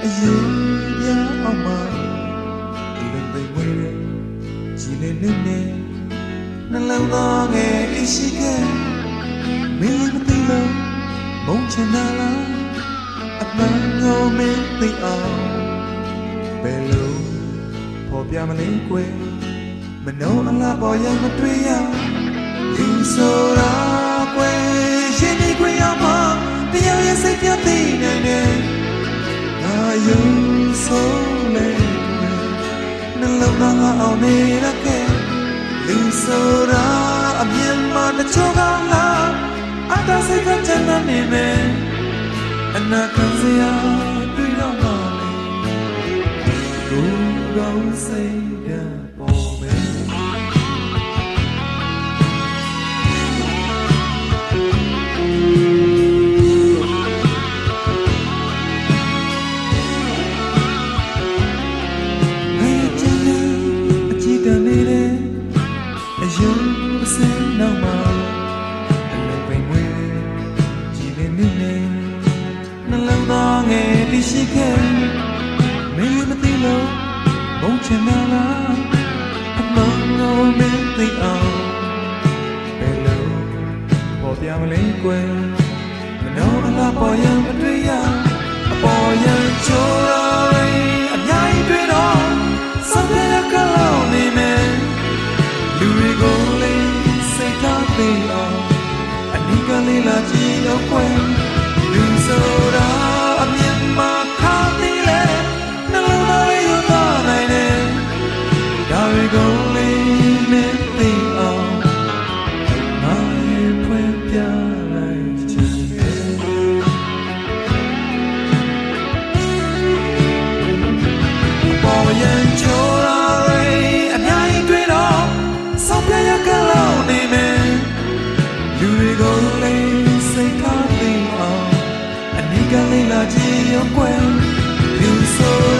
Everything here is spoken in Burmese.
ရုပ်သွင်းမြင်နေအရေးပြအောင်မှာလုံသိမ်ဝဲတဲ့ကြည်လေးလေးနဲ့နှလုံးသားငယ်အရှိခဲ့မင်းမသိလို့မုန်းချင်တာလားအမှန်ကိုမင်းသိအောင်ဘယ်လိုပေါ်ပြမလဲကွယ်မနှောအလားပေါ်ရမတွေ့ရဒီဆို အောင်နေရခဲ့ဒီဆိုတာအမြင်မှတချို့ကလာအတားစိတ်ကချမ်းသာနေမယ်အနာခံစရာတွေ့တော့မှလေကိုယ်ကောင်းစိတ်ကပေါ်မယ် ရှိခဲ့မင်းမသိလို့ဘုံချင်တာလားအမောင်ကိုမင်းသိအောင်ဘယ်လိုပေါ်ပြမလဲကွယ်မနှောအလားပေါ်ရမတွေ့ရအပေါ်ရချိုးရအများကြီးတွေ့တော့ Something I can me man လူတွေကိုလေးစိတ်ထားသိအောင်အနိကလေးလာကြည့်တော့ကွယ် ကလေးလာကြည့်ရောကွယ်လူဆို